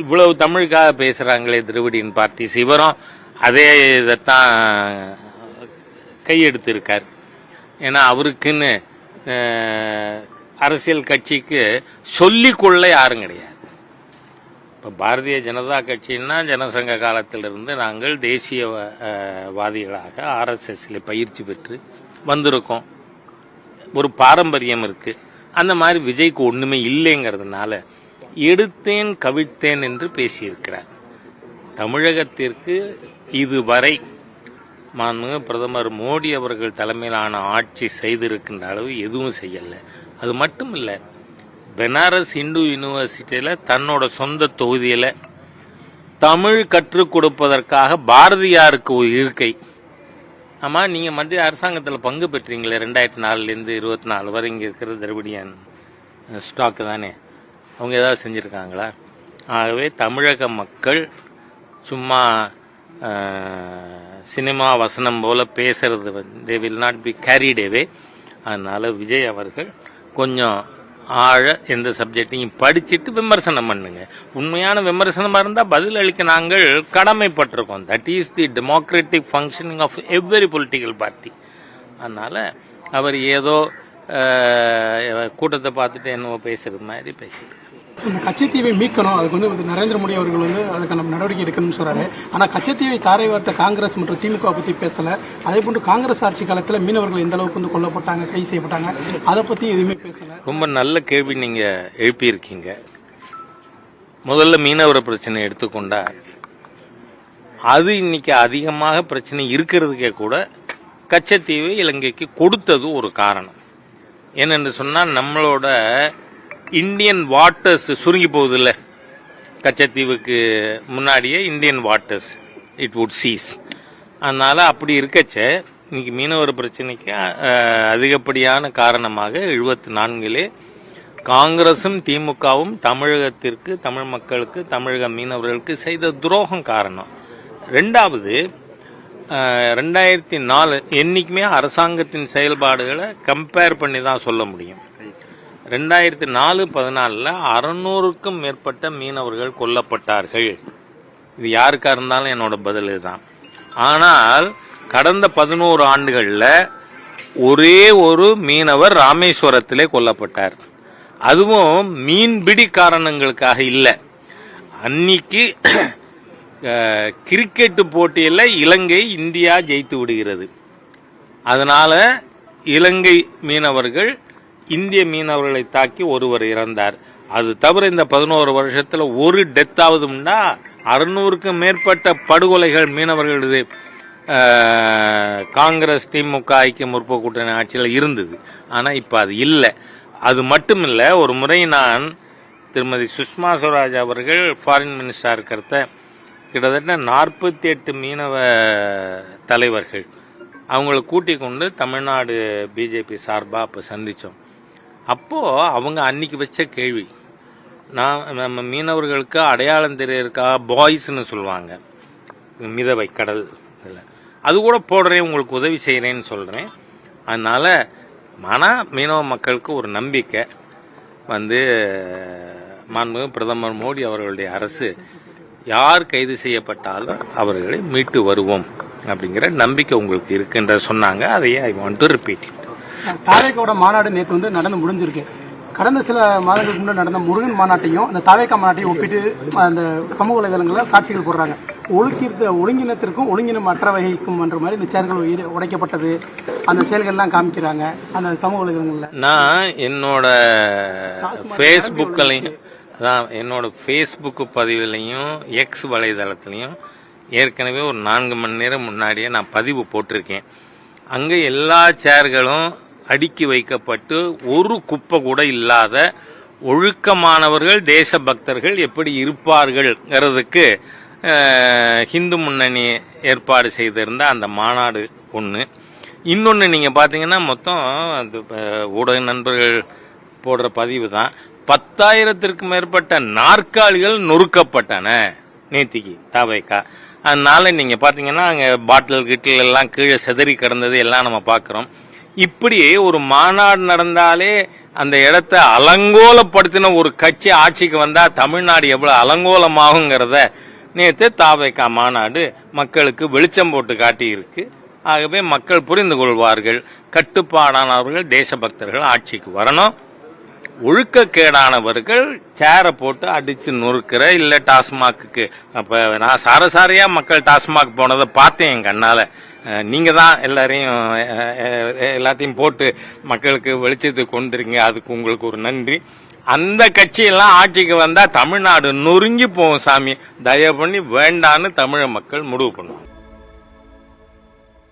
இவ்வளவு தமிழுக்காக பேசுறாங்களே திருவிடியின் பார்த்தி சிவரும் அதே இதைத்தான் கையெடுத்திருக்கார். ஏன்னா அவருக்குன்னு அரசியல் கட்சிக்கு சொல்லிக்கொள்ள யாரும் கிடையாது. இப்போ பாரதிய ஜனதா கட்சின்னா ஜனசங்க காலத்திலிருந்து நாங்கள் தேசிய வாதிகளாக ஆர்எஸ்எஸ்ல பயிற்சி பெற்று வந்திருக்கோம். ஒரு பாரம்பரியம் இருக்குது அந்த மாதிரி விஜய்க்கு ஒன்றுமே இல்லைங்கிறதுனால எடுத்தேன் கவிழ்த்தேன் என்று பேசியிருக்கிறார். தமிழகத்திற்கு இதுவரை மாண்புமிகு பிரதமர் மோடி அவர்கள் தலைமையிலான ஆட்சி செய்திருக்கின்ற அளவு எதுவும் செய்யலை. அது மட்டும் இல்லை பெனாரஸ் இந்து யூனிவர்சிட்டியில் தன்னோட சொந்த தொகுதியில் தமிழ் கற்றுக் கொடுப்பதற்காக பாரதியாருக்கு ஒரு இருக்கை. ஆமாம் நீங்கள் மத்திய அரசாங்கத்தில் பங்கு பெற்றீங்களே ரெண்டாயிரத்தி நாலுலேருந்து இருபத்தி நாலு வரை இங்கே இருக்கிற திரவிடியன் ஸ்டாக்கு தானே? அவங்க ஏதாவது செஞ்சுருக்காங்களா? ஆகவே தமிழக மக்கள் சும்மா சினிமா வசனம் போல் பேசுறது they will not be carried away அதனால் விஜய் அவர்கள் கொஞ்சம் ஆழ எந்த சப்ஜெக்டையும் படிச்சுட்டு விமர்சனம் பண்ணுங்க. உண்மையான விமர்சனமாக இருந்தால் பதில் அளிக்க நாங்கள் கடமைப்பட்டிருக்கோம். That is the democratic functioning of every political party அதனால் அவர் ஏதோ கூட்டத்தை பார்த்துட்டு என்னவோ பேசுகிறது மாதிரி பேசிட்டு இந்த கச்சத்தீவை மீட்கணும். அதுக்கு வந்து நரேந்திர மோடி அவர்கள் வந்து அதுக்கான நடவடிக்கை எடுக்கணும்னு சொல்றாரு. ஆனால் கச்சத்தீவை தாரை வார்த்த காங்கிரஸ் மற்றும் திமுக பற்றி பேசலை. அதே போன்று காங்கிரஸ் ஆட்சி காலத்தில் மீனவர்கள் எந்த அளவுக்கு வந்து கொல்லப்பட்டாங்க கை செய்யப்பட்டாங்க அதை பற்றி எதுவுமே பேசலை. ரொம்ப நல்ல கேள்வி நீங்கள் எழுப்பியிருக்கீங்க. முதல்ல மீனவர பிரச்சனை எடுத்துக்கொண்டா அது இன்னைக்கு அதிகமாக பிரச்சனை இருக்கிறதுக்கே கூட கச்சத்தீவை இலங்கைக்கு கொடுத்தது ஒரு காரணம். என்னென்னு சொன்னால் நம்மளோட இந்தியன் வாட்டர்ஸ் சுருங்கி போகுதுல்ல? கச்சத்தீவுக்கு முன்னாடியே Indian waters it would cease அதனால் அப்படி இருக்கச்ச இன்னைக்கு மீனவர் பிரச்சனைக்கு அதிகப்படியான காரணமாக எழுபத்தி நான்கிலே காங்கிரஸும் திமுகவும் தமிழகத்திற்கு தமிழ் மக்களுக்கு தமிழக மீனவர்களுக்கு செய்த துரோகம் காரணம். ரெண்டாவது ரெண்டாயிரத்தி நாலு என்றைக்குமே அரசாங்கத்தின் செயல்பாடுகளை கம்பேர் பண்ணி தான் சொல்ல முடியும். ரெண்டாயிரத்தி நாலு பதினாலில் அறநூறுக்கும் மேற்பட்ட மீனவர்கள் கொல்லப்பட்டார்கள். இது யாருக்காக இருந்தாலும் என்னோட பதில் இதுதான். ஆனால் கடந்த பதினோரு ஆண்டுகளில் ஒரே ஒரு மீனவர் ராமேஸ்வரத்திலே கொல்லப்பட்டார். அதுவும் மீன்பிடி காரணங்களுக்காக இல்லை. அன்னைக்கு கிரிக்கெட்டு போட்டியில் இலங்கை இந்தியா ஜெயித்து விடுகிறது. அதனால் இலங்கை மீனவர்கள் இந்திய மீனவர்களை தாக்கி ஒருவர் இறந்தார். அது தவிர இந்த பதினோரு வருஷத்தில் ஒரு டெத் ஆகுதும்னா அறுநூறுக்கும் மேற்பட்ட படுகொலைகள் மீனவர்களது காங்கிரஸ் திமுக ஐக்கிய முற்போக்கு கூட்டணி ஆட்சியில் இருந்தது. ஆனால் இப்போ அது இல்லை. அது மட்டும் இல்லை ஒரு முறை நான் திருமதி சுஷ்மா ஸ்வராஜ் அவர்கள் ஃபாரின் மினிஸ்டரா இருக்கிறத கிட்டத்தட்ட நாற்பத்தி எட்டு மீனவ தலைவர்கள் அவங்கள கூட்டிக் கொண்டு தமிழ்நாடு பிஜேபி சார்பாக அப்போ சந்தித்தோம் அப்போது அவங்க அன்னைக்கு வச்ச கேள்வி. நான் நம்ம மீனவர்களுக்கு அடையாளம் தெரியறக்கா பாய்ஸ்னு சொல்லுவாங்க. மிதவை கடல் இதில் அது கூட போடுறேன் உங்களுக்கு உதவி செய்கிறேன்னு சொல்கிறேன் அதனால் ஆனால் மீனவ மக்களுக்கு ஒரு நம்பிக்கை. வந்து மாண்புமிகு பிரதமர் மோடி அவர்களுடைய அரசு யார் கைது செய்யப்பட்டாலும் அவர்களை மீட்டு வருவோம் அப்படிங்கிற நம்பிக்கை உங்களுக்கு இருக்குன்ற சொன்னாங்க. அதையே ஐ வாண்ட் டு ரிப்பீட் தாவேக்காவோட மாநாடு நேற்று வந்து நடந்து முடிஞ்சிருக்கு. கடந்த சில மாதங்களுக்கு முன்னாடி நடந்த முருகன் மாநாட்டையும் அந்த தாவேக்கா மாநாட்டையும் ஒப்பிட்டு அந்த சமூக வலைதளங்களில் காட்சிகள் போடுறாங்க. ஒழுக்கிருத்த ஒழுங்கினத்திற்கும் ஒழுங்கினம் அற்ற வகைக்கும் என்ற மாதிரி இந்த உயிர் உடைக்கப்பட்டது. அந்த செயல்கள்லாம் காமிக்கிறாங்க அந்த சமூக வலைதளங்களில். நான் என்னோட ஃபேஸ்புக்கிலையும் அதான் என்னோட ஃபேஸ்புக் பதிவுலையும் எக்ஸ் வலைதளத்துலையும் ஏற்கனவே ஒரு நான்கு மணி நேரம் முன்னாடியே நான் பதிவு போட்டிருக்கேன். அங்கே எல்லா சேர்களும் அடுக்கி வைக்கப்பட்டு ஒரு குப்பை கூட இல்லாத ஒழுக்கமானவர்கள் தேசபக்தர்கள் எப்படி இருப்பார்கள்ங்கிறதுக்கு ஹிந்து முன்னணி ஏற்பாடு செய்திருந்த அந்த மாநாடு ஒன்று இன்னொன்று நீங்கள் பார்த்தீங்கன்னா மொத்தம் அந்த ஊடக நண்பர்கள் போடுற பதிவு தான். பத்தாயிரத்திற்கு மேற்பட்ட நாற்காலிகள் நொறுக்கப்பட்டன நேத்திக்கு தாவைக்கா அதனால நீங்கள் பார்த்தீங்கன்னா அங்கே பாட்டில் கிட்டில் எல்லாம் கீழே செதறி கிடந்தது எல்லாம் நம்ம பார்க்குறோம் இப்படி ஒரு மாநாடு நடந்தாலே அந்த இடத்த அலங்கோலப்படுத்தின ஒரு கட்சி ஆட்சிக்கு வந்தா தமிழ்நாடு எவ்வளவு அலங்கோலமாகுங்கிறத நேற்று தாவேக்கா மாநாடு மக்களுக்கு வெளிச்சம் போட்டு காட்டியிருக்கு. ஆகவே மக்கள் புரிந்து கொள்வார்கள். கட்டுப்பாடானவர்கள் தேசபக்தர்கள் ஆட்சிக்கு வரணும். ஒழுக்கக்கேடானவர்கள் சேரை போட்டு அடித்து நொறுக்கிற இல்லை டாஸ்மாக்கு அப்போ நான் சாரசாரியாக மக்கள் டாஸ்மாக் போனதை பார்த்தேன் என் கண்ணால். நீங்கள் தான் எல்லாரையும் எல்லாத்தையும் போட்டு மக்களுக்கு வெளிச்சத்துக்கு கொண்டுருங்க அதுக்கு உங்களுக்கு ஒரு நன்றி. அந்த கட்சியெல்லாம் ஆட்சிக்கு வந்தால் தமிழ்நாடு நொறுங்கி போகும் சாமி. தயவு பண்ணி வேண்டான்னு தமிழ மக்கள் முடிவு பண்ணுவாங்க.